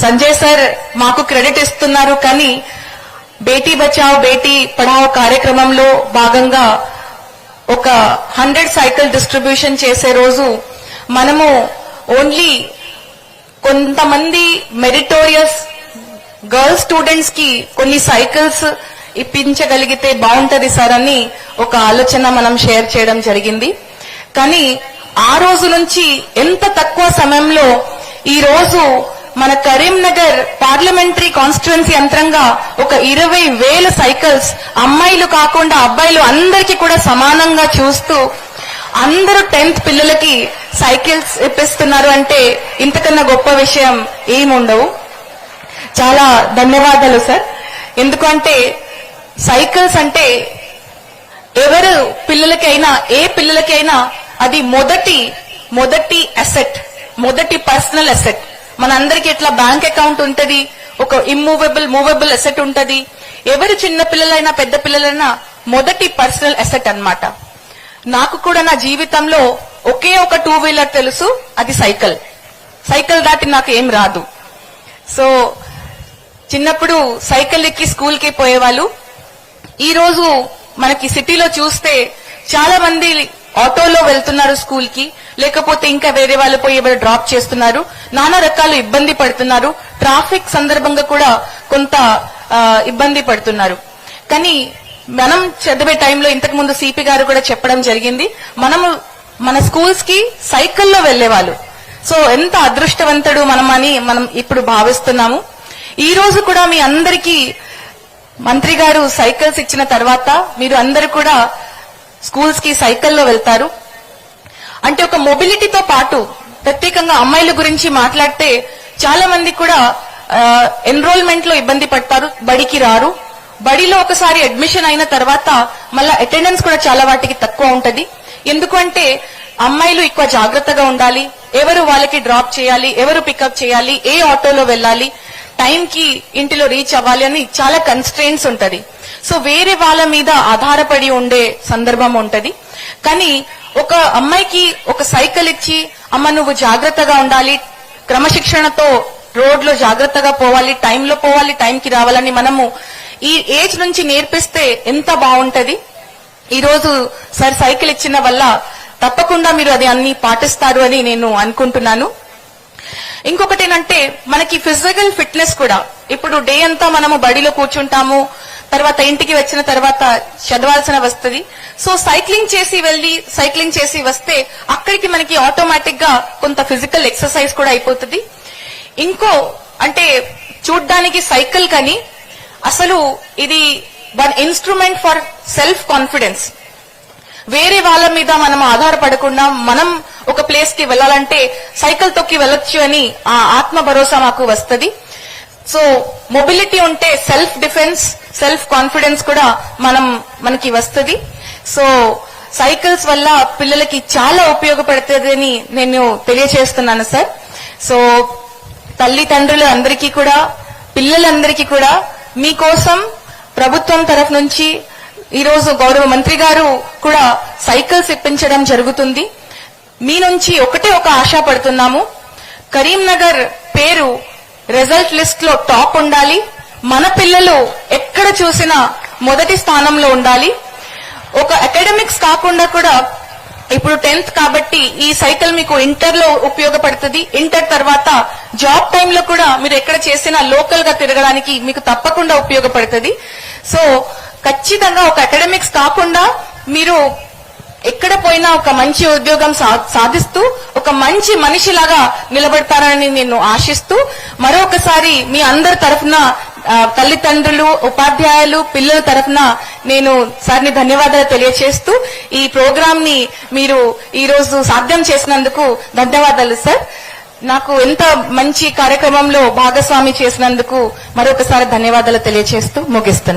Sanjay sir మాకు credit ఇస్తున్నారు కానీ బేటీ బచావ్ బేటీ పడావ్ కార్యక్రమంలో భాగంగా ఒక హండ్రెడ్ సైకిల్ డిస్ట్రిబ్యూషన్ చేసే రోజు మనము ఓన్లీ కొంతమంది మెరిటోరియస్ గర్ల్స్ స్టూడెంట్స్కి కొన్ని సైకిల్స్ ఇప్పించగలిగితే బాగుంటది సార్ అని ఒక ఆలోచన మనం షేర్ చేయడం జరిగింది. కానీ ఆ రోజు నుంచి ఎంత తక్కువ సమయంలో ఈ రోజు మన కరీంనగర్ పార్లమెంటరీ కాన్స్టిట్యున్సీ యంత్రంగా ఒక ఇరవై వేల సైకిల్స్ అమ్మాయిలు కాకుండా అబ్బాయిలు అందరికీ కూడా సమానంగా చూస్తూ అందరూ టెన్త్ పిల్లలకి సైకిల్స్ ఇప్పిస్తున్నారు అంటే ఇంతకన్నా గొప్ప విషయం ఏముండవు. చాలా ధన్యవాదాలు సార్. ఎందుకంటే సైకిల్స్ అంటే ఎవరు పిల్లలకైనా ఏ పిల్లలకైనా అది మొదటి మొదటి అసెట్ మొదటి పర్సనల్ అసెట్ మనందరికి ఎట్లా బ్యాంక్ అకౌంట్ ఉంటది? ఒక ఇమ్మూవబుల్ మూవబుల్ అసెట్ ఉంటది. ఎవరు చిన్న పిల్లలైనా పెద్ద పిల్లలైనా మొదటి పర్సనల్ అసెట్ అన్నమాట. నాకు కూడా నా జీవితంలో ఒకే ఒక టూ వీలర్ తెలుసు అది సైకిల్. సైకిల్ దాటి నాకు ఏం రాదు. సో చిన్నప్పుడు సైకిల్ ఎక్కి స్కూల్కి పోయేవాళ్ళు. ఈ రోజు మనకి సిటీలో చూస్తే చాలా మంది ఆటోలో వెళ్తున్నారు స్కూల్కి. లేకపోతే ఇంకా వేరే వాళ్ళు పోయి ఎవరు డ్రాప్ చేస్తున్నారు? నానా రకాలు ఇబ్బంది పడుతున్నారు. ట్రాఫిక్ సందర్భంగా కూడా కొంత ఇబ్బంది పడుతున్నారు. కానీ మనం చదివే టైంలో ఇంతకు ముందు సిపి గారు కూడా చెప్పడం జరిగింది. మనము మన స్కూల్స్కి సైకిల్లో వెళ్ళేవాళ్ళు సో ఎంత అదృష్టవంతుడు మనం అని మనం ఇప్పుడు భావిస్తున్నాము. ఈ రోజు కూడా మీ అందరికీ మంత్రి గారు సైకిల్స్ ఇచ్చిన తర్వాత మీరు అందరూ కూడా స్కూల్స్కి సైకిల్లో వెళ్తారు. అంటే ఒక మొబిలిటీతో పాటు ప్రత్యేకంగా అమ్మాయిల గురించి మాట్లాడితే చాలా మంది కూడా ఎన్రోల్మెంట్లో ఇబ్బంది పడతారు బడికి రారు. బడిలో ఒకసారి అడ్మిషన్ అయిన తర్వాత మళ్ళా అటెండెన్స్ కూడా చాలా వాటికి తక్కువ ఉంటది. ఎందుకంటే అమ్మాయిలు ఎక్కువ జాగ్రత్తగా ఉండాలి ఎవరు వాళ్ళకి డ్రాప్ చేయాలి ఎవరు పికప్ చేయాలి ఏ ఆటోలో వెళ్ళాలి టైం కి ఇంటిలో రీచ్ అవ్వాలి అని చాలా కన్స్ట్రెయిన్స్ ఉంటది. సో వేరే వాళ్ళ మీద ఆధారపడి ఉండే సందర్భం ఉంటది. కానీ ఒక అమ్మాయికి ఒక సైకిల్ ఇచ్చి అమ్మ నువ్వు జాగ్రత్తగా ఉండాలి క్రమశిక్షణతో రోడ్లో జాగ్రత్తగా పోవాలి టైంలో పోవాలి టైంకి రావాలని మనము ఈ ఏజ్ నుంచి నేర్పిస్తే ఎంత బాగుంటది? ఈ రోజు సార్ సైకిల్ ఇచ్చిన వల్ల తప్పకుండా మీరు అది అన్ని పాటిస్తారు అని నేను అనుకుంటున్నాను. ఇంకొకటి ఏంటంటే మనకి ఫిజికల్ ఫిట్నెస్ కూడా. ఇప్పుడు డే అంతా మనము బడిలో కూర్చుంటాము తర్వాత ఇంటికి వచ్చిన తర్వాత చదవాల్సిన వస్తుంది. సో సైక్లింగ్ చేసి వెళ్ళి సైక్లింగ్ చేసి వస్తే అక్కడికి మనకి ఆటోమేటిక్గా కొంత ఫిజికల్ ఎక్సర్సైజ్ కూడా అయిపోతుంది. ఇంకో అంటే చూడ్డానికి సైకిల్ కానీ అసలు ఇది one instrument for self confidence. వేరే వాళ్ళ మీద మనం ఆధారపడకుండా మనం ఒక ప్లేస్కి వెళ్ళాలంటే సైకిల్ తొక్కి వెళ్ళొచ్చు అని ఆ ఆత్మ భరోసా మాకు వస్తుంది. సో మొబిలిటీ ఉంటే సెల్ఫ్ డిఫెన్స్ సెల్ఫ్ కాన్ఫిడెన్స్ కూడా మనం మనకి వస్తుంది. సో సైకిల్స్ వల్ల పిల్లలకి చాలా ఉపయోగపడుతుందని నేను తెలియజేస్తున్నాను సార్ సో తల్లిదండ్రులు అందరికీ కూడా పిల్లలందరికీ కూడా మీకోసం ప్రభుత్వం తరఫు నుంచి ఈ రోజు గౌరవ మంత్రి గారు కూడా సైకిల్స్ ఇప్పించడం జరుగుతుంది. మీ నుంచి ఒకటే ఒక ఆశ పడుతున్నాము. కరీంనగర్ పేరు రిజల్ట్ లిస్ట్లో టాప్ ఉండాలి. మన పిల్లలు ఎక్కడ చూసినా మొదటి స్థానంలో ఉండాలి. ఒక అకాడమిక్స్ కాకుండా కూడా ఇప్పుడు టెన్త్ కాబట్టి ఈ సైకిల్ మీకు ఇంటర్లో ఉపయోగపడుతుంది. ఇంటర్ తర్వాత జాబ్ టైంలో కూడా మీరు ఎక్కడ చేసినా లోకల్గా తిరగడానికి మీకు తప్పకుండా ఉపయోగపడుతుంది. సో ఖచ్చితంగా ఒక అకాడమిక్స్ కాకుండా మీరు ఎక్కడ పోయినా ఒక మంచి ఉద్యోగం సా- సాధిస్తూ ఒక మంచి మనిషిలాగా నిలబడతారని నేను ఆశిస్తూ మరొకసారి మీ అందరి తరఫున తల్లిదండ్రులు ఉపాధ్యాయులు పిల్లల తరఫున నేను సార్ని ధన్యవాదాలు తెలియజేస్తూ ఈ ప్రోగ్రామ్ని మీరు ఈరోజు సాధ్యం చేసినందుకు ధన్యవాదాలు సార్. నాకు ఎంత మంచి కార్యక్రమంలో భాగస్వామి చేసినందుకు మరొకసారి ధన్యవాదాలు తెలియజేస్తూ ముగిస్తున్నాను